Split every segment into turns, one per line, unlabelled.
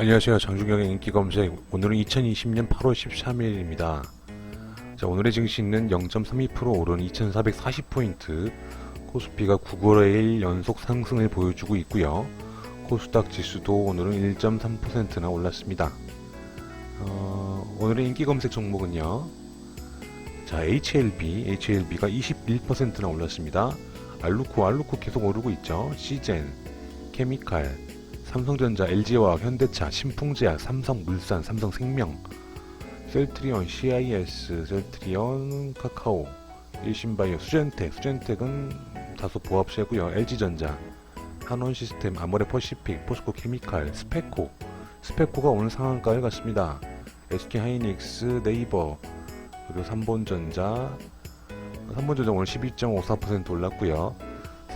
안녕하세요. 장중경의 인기 검색. 오늘은 2020년 8월 13일입니다. 자, 오늘의 증시는 0.32% 오른 2440포인트, 코스피가 9거래 일 연속 상승을 보여주고 있고요. 코스닥 지수도 오늘은 1.3%나 올랐습니다. 어, 오늘의 인기 검색 종목은요. 자, HLB, HLB가 21%나 올랐습니다. 알루코, 알루코 계속 오르고 있죠. 시젠, 케미칼, 삼성전자, LG화학, 현대차, 신풍제약, 삼성물산, 삼성생명, 셀트리온, CIS, 셀트리온, 카카오, 일신바이오, 수젠텍, 수젠텍은 다소 보합세고요. LG전자, 한원시스템, 아모레퍼시픽, 포스코 케미칼, 스페코, 스페코가 오늘 상한가를 갔습니다. SK하이닉스, 네이버, 그리고 삼본전자, 삼본전자 오늘 12.54% 올랐고요.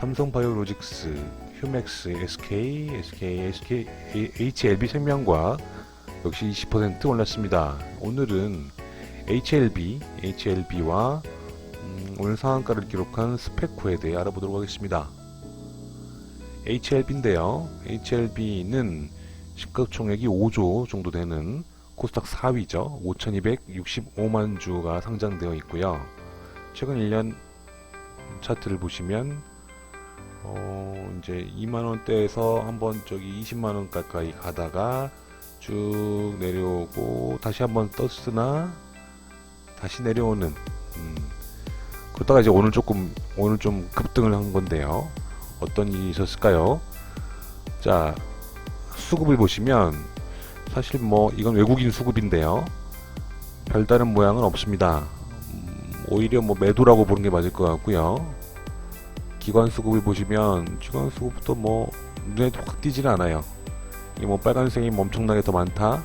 삼성바이오로직스, 휴맥스, SK, SK, SK, HLB 생명과 역시 20% 올랐습니다. 오늘은 HLB, HLB와 음, 오늘 상한가를 기록한 스페코에 대해 알아보도록 하겠습니다. HLB인데요. HLB는 시가총액이 5조 정도 되는 코스닥 4위죠. 5,265만 주가 상장되어 있고요. 최근 1년 차트를 보시면 어 이제 2만 원대에서 한번 저기 20만 원 가까이 가다가 쭉 내려오고 다시 한번 떴으나 다시 내려오는 음. 그러다가 이제 오늘 조금 오늘 좀 급등을 한 건데요. 어떤 일이 있었을까요? 자 수급을 보시면 사실 뭐 이건 외국인 수급인데요. 별다른 모양은 없습니다. 음, 오히려 뭐 매도라고 보는 게 맞을 것 같고요. 기관 수급을 보시면 기관 수급도 뭐 눈에 확 띄지는 않아요. 이 뭐 빨간색이 뭐 엄청나게 더 많다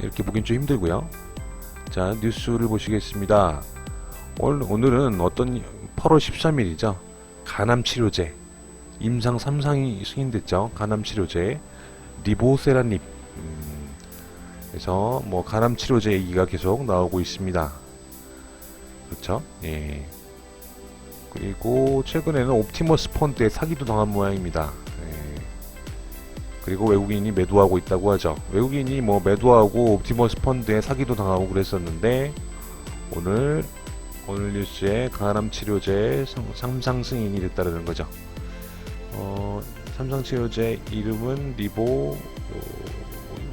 이렇게 보긴 좀 힘들고요. 자 뉴스를 보시겠습니다. 오늘 오늘은 어떤 8월 13일이죠. 간암 치료제 임상 3상이 승인됐죠. 간암 치료제 리보세라닙 음, 그래서 뭐 간암 치료제 얘기가 계속 나오고 있습니다. 그렇죠? 예. 그리고 최근에는 옵티머스 펀드에 사기도 당한 모양입니다. 예. 그리고 외국인이 매도하고 있다고 하죠. 외국인이 뭐 매도하고 옵티머스 펀드에 사기도 당하고 그랬었는데 오늘 오늘 뉴스에 간암 치료제 상상 승인이 됐다는 거죠. 어, 삼성 치료제 이름은 리보 어,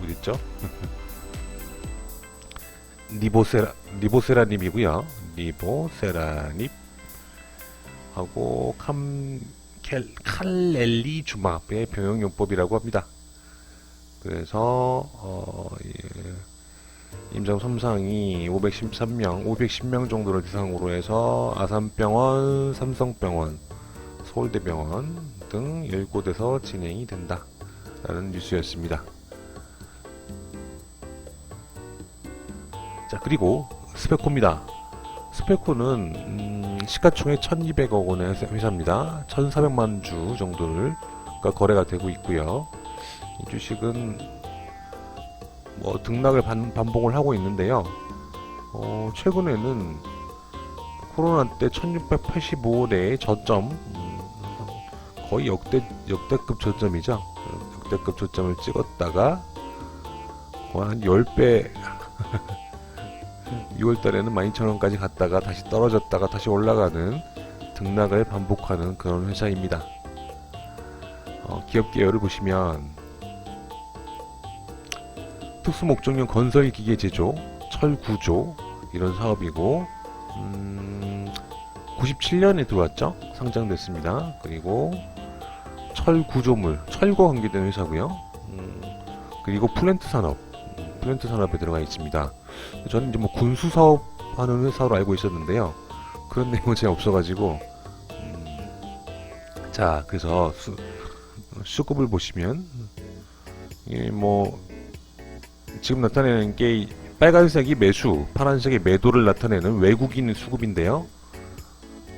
어디 있죠? 리보세라 리보세라닙이고요. 리보세라닙 하고 캄 켈, 칼렐리 주마의 병용요법이라고 합니다. 그래서 어, 예, 임상 3상이 513명, 510명 정도를 대상으로 해서 아산병원, 삼성병원, 서울대병원 등 10곳에서 진행이 된다. 라는 뉴스였습니다. 자, 그리고 스페코입니다. 스페코는 음, 시가총액 1200억 원의 회사입니다. 1400만 주 정도를 가 거래가 되고 있고요. 이 주식은 뭐 등락을 반, 반복을 하고 있는데요. 어, 최근에는 코로나 때 1685원의 저점 음, 거의 역대 역대급 저점이죠. 역대급 저점을 찍었다가 거의 한 10배 6월 달에는 12,000원까지 갔다가 다시 떨어졌다가 다시 올라가는 등락을 반복하는 그런 회사입니다. 어, 기업 계열을 보시면 특수 목적용 건설 기계 제조, 철 구조 이런 사업이고 음, 97년에 들어왔죠. 상장됐습니다. 그리고 철 구조물, 철과 관계된 회사고요. 음, 그리고 플랜트 산업, 음, 플랜트 산업에 들어가 있습니다. 저는 이제 뭐 군수 사업 하는 회사로 알고 있었는데요. 그런 내용은 제가 없어가지고 음, 자 그래서 수, 수급을 보시면 이뭐 지금 나타내는 게이 빨간색이 매수, 파란색이 매도를 나타내는 외국인 수급인데요.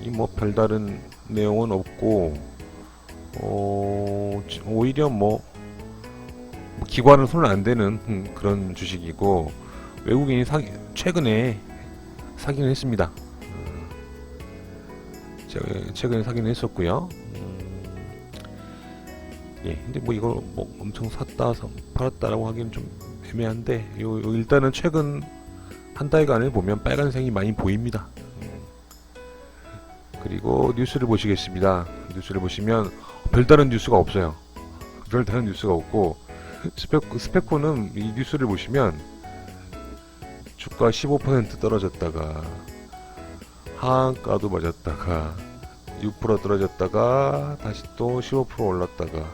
이 뭐 별다른 내용은 없고 어, 오히려 뭐, 뭐 기관은 손을 안 대는 음, 그런 주식이고 외국인이 사, 최근에 사기는 했습니다. 어, 최- 최근에 사기는 했었고요. 음, 예, 근데 뭐 이걸 뭐 엄청 샀다, 사- 팔았다라고 하기는 좀 애매한데, 요, 요 일단은 최근 한 달간을 보면 빨간색이 많이 보입니다. 음. 그리고 뉴스를 보시겠습니다. 뉴스를 보시면 별다른 뉴스가 없어요. 별다른 뉴스가 없고, 스페코, 스페코는 이 뉴스를 보시면 주가 15% 떨어졌다가, 하한가도 맞았다가, 6% 떨어졌다가, 다시 또 15% 올랐다가,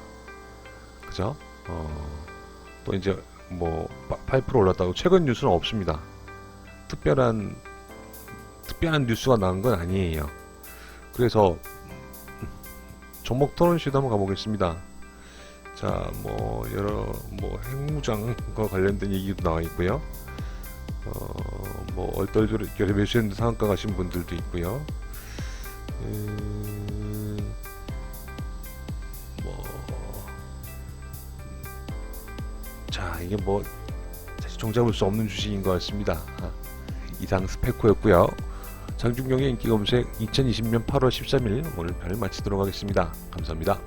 그죠? 어, 또 이제 뭐 8% 올랐다고 최근 뉴스는 없습니다. 특별한 특별한 뉴스가 나온 건 아니에요. 그래서 종목 토론시도 한번 가보겠습니다. 자, 뭐 여러 뭐 핵무장과 관련된 얘기도 나와 있고요. 어, 뭐 얼떨결에 매수했는데 상한가 가신 분들도 있고요. 음, 뭐 자, 이게 뭐 사실 종잡을 수 없는 주식인 것 같습니다. 아, 이상 스페코였고요. 장중경의 인기 검색 2020년 8월 13일 오늘 별 마치도록 하겠습니다. 감사합니다.